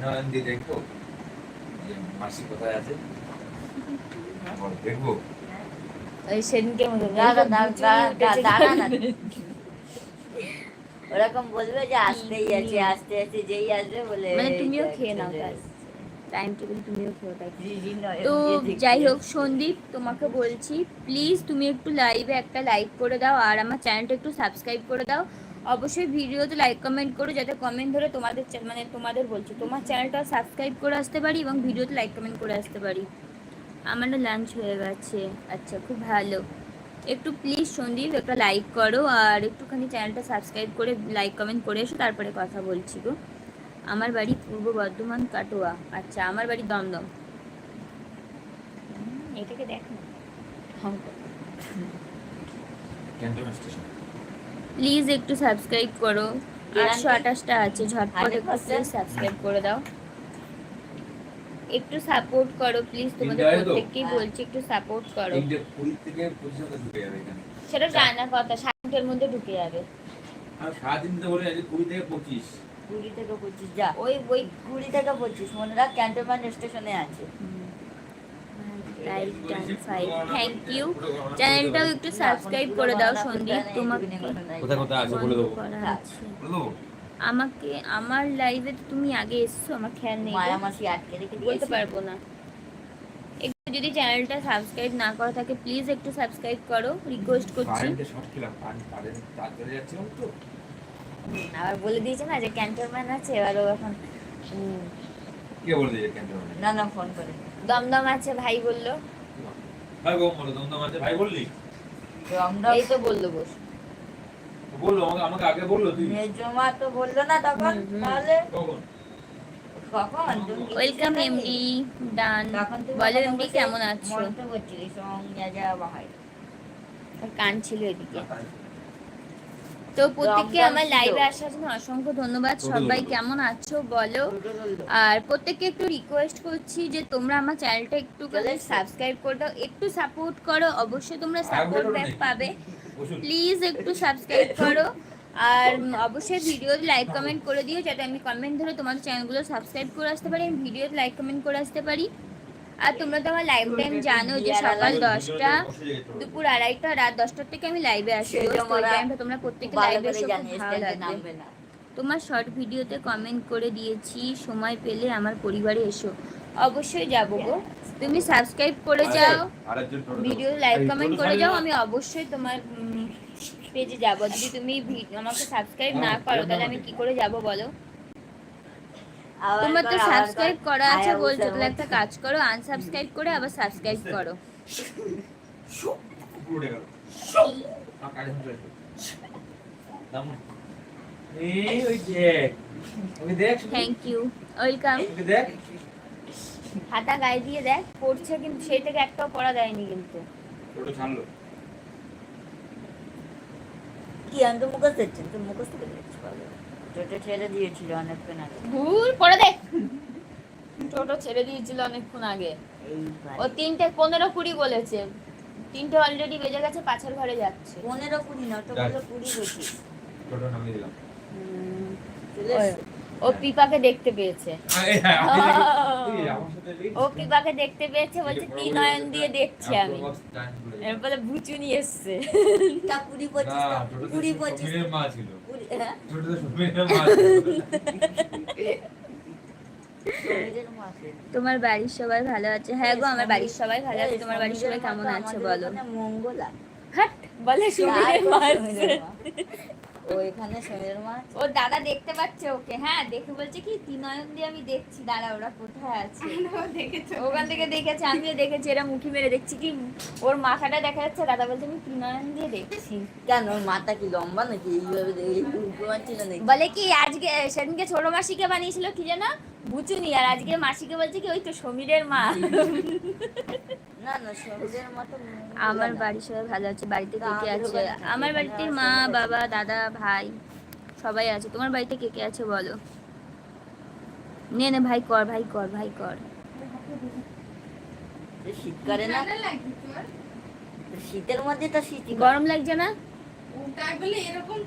নয়ন দিয়ে দেখব। যে মাসি কোথায় আছে? দেখব। ওই সেদিনকে। ওরকম বলবে যে আসতেই আছে আসতে আছে যেই আসবে বলে মানে তুমিও খেয়ে নাও। টাইম টেবিল তুমিও খেয়ে তো যাই হোক সন্দীপ তোমাকে বলছি প্লিজ তুমি একটু লাইভে একটা লাইক করে দাও আর আমার চ্যানেলটা একটু সাবস্ক্রাইব করে দাও। অবশ্যই ভিডিওতে লাইক কমেন্ট করো যাতে কমেন্ট ধরে তোমাদের মানে তোমাদের বলছি তোমার চ্যানেলটা সাবস্ক্রাইব করে আসতে পারি এবং ভিডিওতে লাইক কমেন্ট করে আসতে পারি। আমার না লাঞ্চ হয়ে গেছে। আচ্ছা খুব ভালো। একটু প্লিজ সন্দীপ একটা লাইক করো আর একটুখানি চ্যানেলটা সাবস্ক্রাইব করে লাইক কমেন্ট করে এসো তারপরে কথা বলছি গো। আমার বাড়ি পূর্ব বর্ধমান কাটোয়া। আচ্ছা আমার বাড়ি দমদম। এটাকে দেখো। Cantonment station. প্লিজ একটু সাবস্ক্রাইব করো। আটশো? আঠাশটা আছে ঝটপট একটু প্লিজ সাবস্ক্রাইব করে দাও। একটু সাপোর্ট করো প্লিজ তোমাদের? প্রত্যেককেই হ্যাঁ। বলছি একটু সাপোর্ট করো। সেটা জানা কথা সাতটার মধ্যে ঢুকে যাবে। আর সারাদিন তো বলে আছে কুড়ি থেকে পঁচিশ। কুড়ি থেকে পঁচিশ যা ওই ওই কুড়ি থেকে পঁচিশ মনে রাখ ক্যান্টনমেন্ট স্টেশনে আছে। ফাইভ থ্যাংক ইউ চ্যানেলটাও একটু সাবস্ক্রাইব করে দাও সন্দীপ। তোমাকে কোথায় কোথায় আছে বলে দেবো। আমাকে আমার লাইভে তো তুমি আগে এসছো আমার খেয়াল নেই। গো। মায়া মাসি আটকে রেখে বলতে পারব না। একটু যদি চ্যানেলটা সাবস্ক্রাইব না করা থাকে প্লিজ একটু সাবস্ক্রাইব করো রিকোয়েস্ট করছি। আবার বলে দিয়েছে না যে ক্যান্টনম্যান আছে এবার ও এখন কে বলে দিয়েছে না না ফোন করে। দমদম আছে ভাই বলল। ভাই গো বলো দমদম আছে ভাই বললি? দমদম এই তো বলল বস। বলল আমাকে আমাকে আগে বলল তুই। মেজমা তো বলল না তখন। তাহলে? কখন? কখন? তুমি ওয়েলকাম জানো? এমডি ডান। তখন তুমি বলো এমডি কেমন আছো? করছিলি সঙ্গে কান ছিল এদিকে। তো প্রত্যেককে আমার। লাইভে আসার জন্য অসংখ্য ধন্যবাদ। সবাই কেমন আছো বলো? আর প্রত্যেককে একটু রিকোয়েস্ট করছি যে তোমরা আমার চ্যানেলটা একটু এসো। সাবস্ক্রাইব করে দাও। একটু সাপোর্ট করো। অবশ্যই তোমরা সাপোর্ট ব্যাক পাবে। প্লিজ একটু সাবস্ক্রাইব করো। আর অবশ্যই ভিডিও লাইক কমেন্ট করে দিও। যাতে আমি কমেন্ট ধরে তোমাদের চ্যানেলগুলো সাবস্ক্রাইব করে আসতে পারি। আমি ভিডিও লাইক কমেন্ট করে আসতে পারি। আর তোমরা তো আমার লাইভ টাইম জানো যে সকাল দশটা দুপুর আড়াইটা রাত দশটার থেকে আমি লাইভে আসি। তোমরা টাইমটা তোমরা প্রত্যেকে লাইভে এসে ভালো লাগবে। তোমার শর্ট ভিডিওতে কমেন্ট করে দিয়েছি সময় পেলে আমার পরিবারে এসো। অবশ্যই যাব গো। তুমি সাবস্ক্রাইব করে যাও ভিডিও লাইক কমেন্ট করে যাও আমি অবশ্যই তোমার পেজে যাব। যদি তুমি আমাকে সাবস্ক্রাইব না করো তাহলে আমি কি করে যাব বলো? তোমার তো সাবস্ক্রাইব কর। আছে বলছো তাহলে একটা কাজ করো আনসাবস্ক্রাইব করে আবার সাবস্ক্রাইব করো। থ্যাংক ইউ ওয়েলকাম হাতা গায়ে দিয়ে দেখ পড়ছে কিন্তু সেই থেকে একটাও পড়া দেয়নি কিন্তু কি আমি তো মুখস্থ দিচ্ছি তো মুখস্থ করে দিচ্ছি। টোটো ছেড়ে দিয়েছিল অনেকক্ষণ আগে। ভুল পড়ে দেখ টোটো ছেড়ে দিয়েছিল অনেকক্ষণ আগে। ও তিনটে পনেরো কুড়ি বলেছে। তিনটে অলরেডি বেজে গেছে পাশের ঘরে যাচ্ছে। পনেরো কুড়ি না তো বলল কুড়ি টোটো নামিয়ে দিলাম। ও পিপাকে দেখতে পেয়েছে। হ্যাঁ, ও পিপাকে দেখতে পেয়েছে বলছে বড় নয়ন দিয়ে দেখছি হ্যাঁ, আমি। বলে ভুচুনি এসছে। কুড়ি পঁচিশ কুড়ি পঁচিশ। তোমার বাড়ির সবাই ভালো আছে? হ্যাঁ গো আমার বাড়ির সবাই ভালো আছে। তোমার বাড়ির সবাই কেমন আছে বলো? মঙ্গলা। হাট বলে মা আছে। সমীরের মা। ও এখানে সমীরের মা। আছে। ও দাদা দেখতে পাচ্ছে ওকে। হ্যাঁ দেখে বলছে কি তিনয়ন দিয়ে আমি দেখছি। দাঁড়া ওরা কোথায় আছে? ওখান থেকে দেখেছে আমিও দেখেছি এরা মুখি মেরে দেখছি কি। ওর মাথাটা দেখা যাচ্ছে দাদা বলছে আমি তিনয়ন দিয়ে দেখছি। কেন ওর মাথা কি লম্বা নাকি? এইভাবে নাকি? বলে কি আজকে সেদিনকে ছোট মাসিকে বানিয়েছিল কি যেন? বুচুনি আর আজকে মাসিকে বলছে কি ওই তো সমীরের মা। আমার। বাড়ির সবাই ভালো আছে বাড়িতে কে কে আছে? আমার বাড়িতে মা বাবা দাদা ভাই সবাই আছে। তোমার বাড়িতে কে কে আছে বলো? নে নে ভাই কর ভাই কর ভাই কর। না? শীতের মধ্যে তো শীতই করে। গরম লাগছে না? এরকম